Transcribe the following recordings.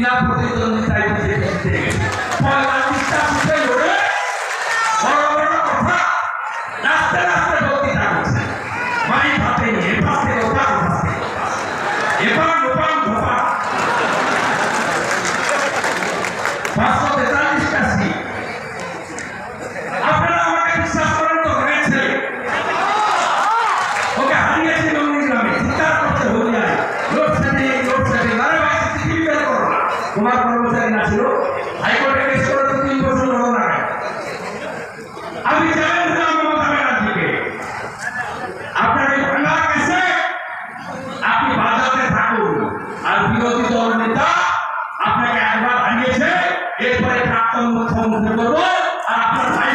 vida por agora a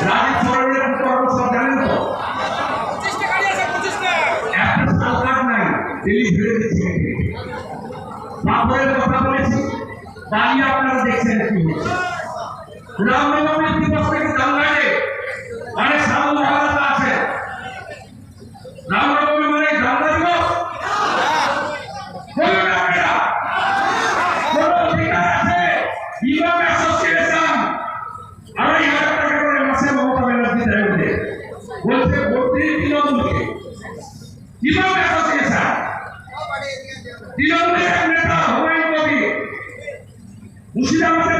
Rajib সরকারের কর্মসূচি জানেন তো একটা সরকার নাই দিল্লি ঘিরে দিচ্ছে বাবরের কথা বলেছি দাঁড়িয়ে আপনারা দেখছেন কি হচ্ছে রামনবমীর দিবস থেকে জানলাইনে অনেক সাধারণ মহারাজা আছে। রামনবমী All right, পুলিশ বিনোদনকে ডিপার্টমেন্ট অ্যাসোসিয়েশন তৃণমূলের নেতা হুমায়ুন কবি মুর্শিদাবাদের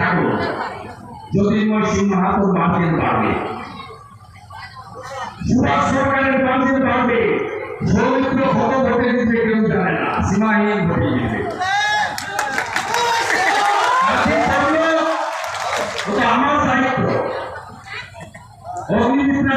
ডাকো জ্যোতির্ময় সিংহ হাতর বাঁধতে পারবে। সুভাষ সরকারের বাঁধতে পারবে। সৌমিত্র কত ভোটে দিতে কেউ জানে না। সীমাহীন ভোটে দিতে আমার দায়িত্ব। অগ্নিবিদ্যা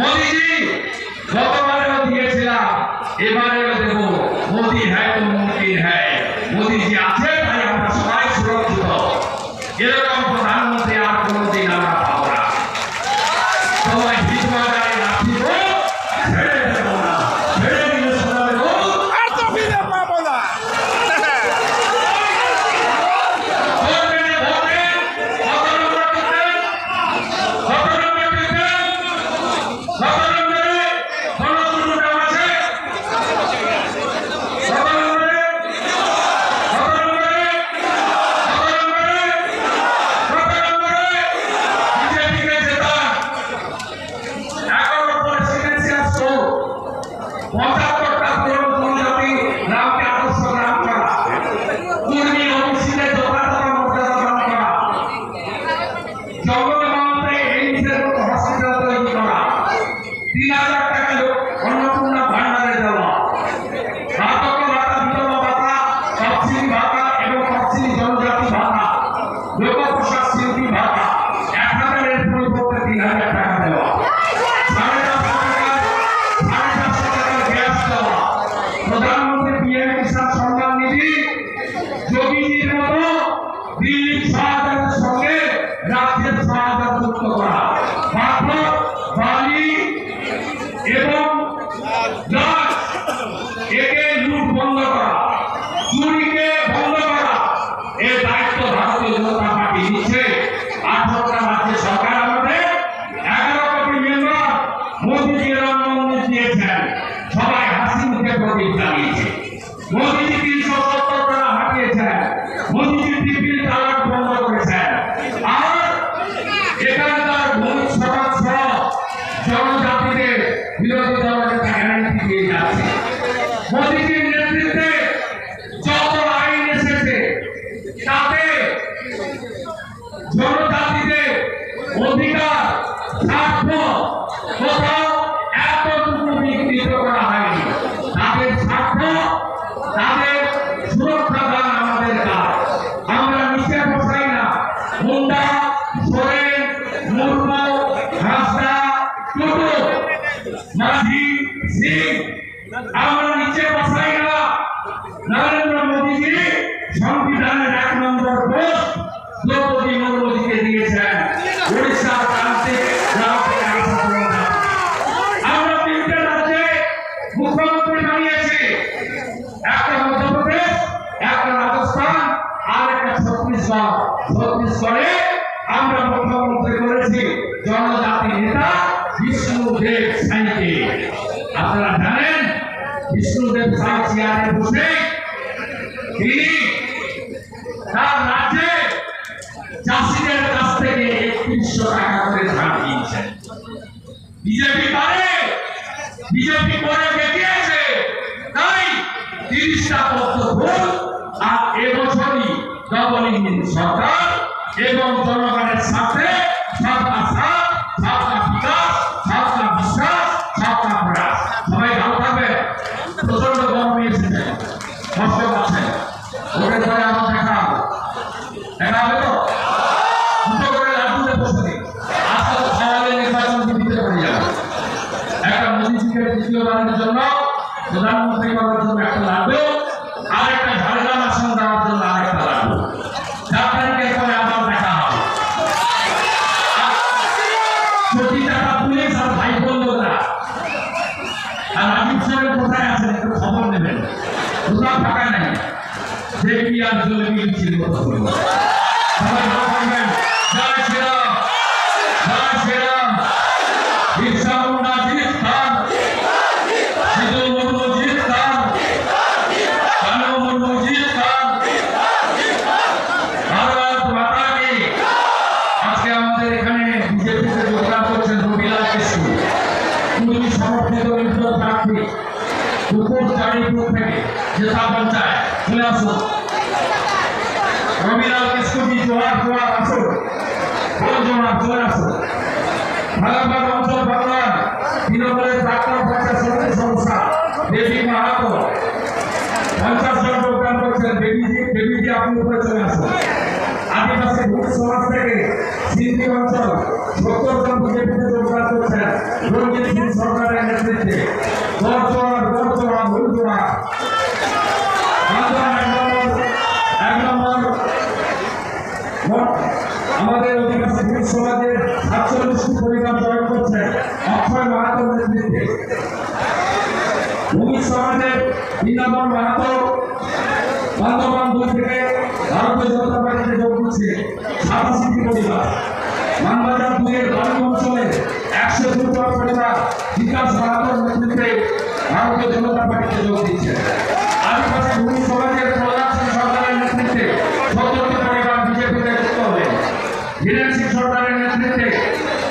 মোদিজি, গতবারেও দিয়েছিলাম, এবারেও দেব। মোদি হ্যাঁ তো মুমকিন হ্যাঁ। মোদিজি আছে তাই আমরা সবাই সুরক্ষিত। এরকম দিলীপ শাহাদাতের সঙ্গে রাজ্যের শাহাদাত যুক্ত করা। পাথর বালি এবং লাশ একে লুট বন্ধ করা, চুরিকে বন্ধ করা। এ দায়িত্ব ভারতীয় জনতা পার্টি নিচ্ছে। আঠারোটা রাজ্যের সরকার আমাদের এগারো কোটি মেম্বার মোদীজি রাম মন্দির দিয়েছেন। সবাই হাসি মুখে প্রদীপ জানিয়েছে মোদীজি তিনশো Thank you. একত্রিশশো টাকা করে ধার দিয়েছেন বিজেপি পারে বিজেপি করে দেখিয়েছে তাই তিরিশটা পত্র ভুল আর এবছরই ডবল সরকার এবং জনগণের সাথে সবকা সাথ সবকা বিকাশ সবকা বিশ্বাস সবকা প্রয়াস। সবাই ভালো থাকবে। প্রচণ্ড গরম এসেছে কষ্ট পাচ্ছেন ওদের পরে আমার দেখা হবে। দেখা দেবী আর জলবি ছিল চারিপুর থেকে জেতা পঞ্চায়েত চলে আসুন রবিলাল কিশোরজি জোয়ার জোয়ার আসুন জোয়ার চলে আসুন ভাগাবাগ অঞ্চল বাংলার তৃণমূলের প্রাক্তন পঞ্চায়েত সমিতি সংস্থা দেবী মাহাতো। পঞ্চাশ জন যোগদান করছেন দেবীজি দেবীজি আপনি উপরে চলে আসুন। আদিবাসী ভূত সমাজ থেকে সিন্ধি অঞ্চল সত্তর জন বিজেপিতে যোগদান করছেন। রঞ্জিত সিং সরকারের নেতৃত্বে গড়চড়া গড়চড়া ভুলচড়া বান্দর এক নম্বর এক নম্বর মোট আমাদের অধিবাসী ভূত সমাজের সাতচল্লিশটি পরিবার জয় করছেন অক্ষয় মাহাতোর নেতৃত্বে ভূমি সমাজের বৃন্দাবন মাহাতো বর্ধমান দুই থেকে ভারতীয় জনতা পার্টিতে যোগ দিচ্ছে সাতাশিটি পরিবার। মানবাজার দুইয়ের বাড়ি অঞ্চলে একশো দুর্গা পরিবার বিকাশ মাহাতোর নেতৃত্বে ভারতীয় জনতা পার্টিতে যোগ দিচ্ছে আদিবাসী ভূমি সমাজের প্রধান সিং সরকারের নেতৃত্বে সত্তরটি পরিবার বিজেপিতে যুক্ত হবে ধীরেন সিং সরকারের নেতৃত্বে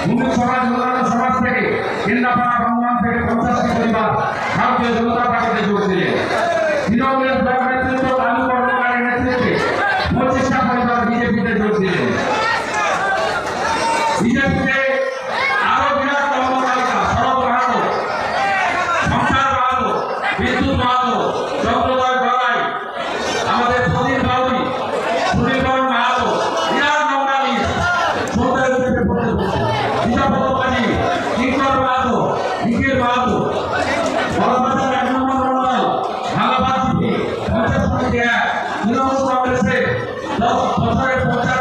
ভূমি সমাজ উন্নয়ন সমাজ থেকে কেন্দ্রাপাড়া বর্ধমান থেকে পঞ্চাশটি পরিবার ভারতীয় জনতা পার্টিতে যোগ দিলেন তৃণমূলের ব্লক নেতৃত্ব লালু কর্মকারের নেতৃত্বে পঁচিশটা পরিবার বিজেপিতে যোগ দিলেন বিজেপিতে আরও বিরাট কর্মতালিকা শরৎ মাহাতো সংসার মাহাতো বিদ্যুৎ মাহাতো চন্দ্রদয় আমাদের প্রদীপ বাউরি সুনীল বরণ মাহাতো বিরাট নৌকালি সৌদের উপরে পড়তে বসে। বিজাপদ পাজি কিঙ্কর মাহাতো নিখিল মাহাতো বড়বাজার এক নম্বর দশ বছরের পঞ্চায়েত